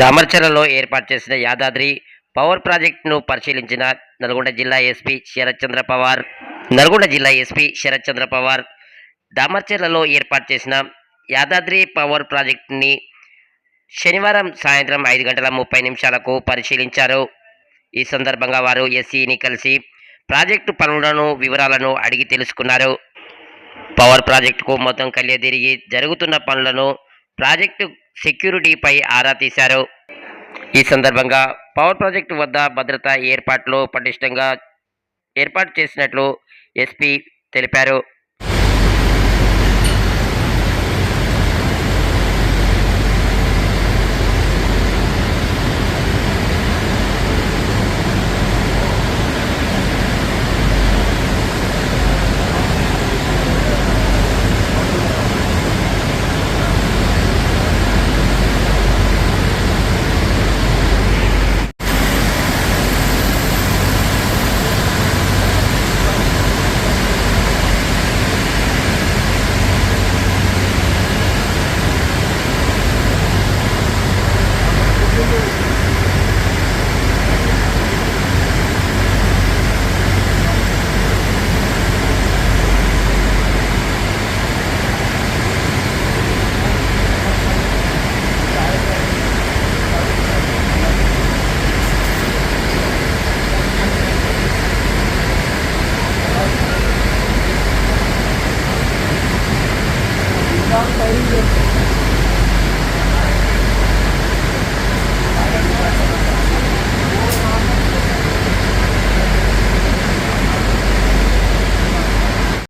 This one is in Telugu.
దామర్చరలో ఏర్పాటు చేసిన యాదాద్రి పవర్ ప్రాజెక్టును పరిశీలించిన నల్గొండ జిల్లా ఎస్పీ శరత్ చంద్ర పవార్. నల్గొండ జిల్లా ఎస్పీ శరత్చంద్ర పవార్ దామర్చర్లలో ఏర్పాటు చేసిన యాదాద్రి పవర్ ప్రాజెక్టుని శనివారం సాయంత్రం ఐదు గంటల ముప్పై నిమిషాలకు పరిశీలించారు. ఈ సందర్భంగా వారు ఎస్సీని కలిసి ప్రాజెక్టు పనులను వివరాలను అడిగి తెలుసుకున్నారు. పవర్ ప్రాజెక్టుకు మొత్తం కళ్య తిరిగి జరుగుతున్న పనులను ప్రాజెక్టు సెక్యూరిటీపై ఆరా తీశారు. ఈ సందర్భంగా పవర్ ప్రాజెక్టు వద్ద భద్రతా ఏర్పాట్లు పటిష్టంగా ఏర్పాటు చేసినట్లు ఎస్పీ తెలిపారు.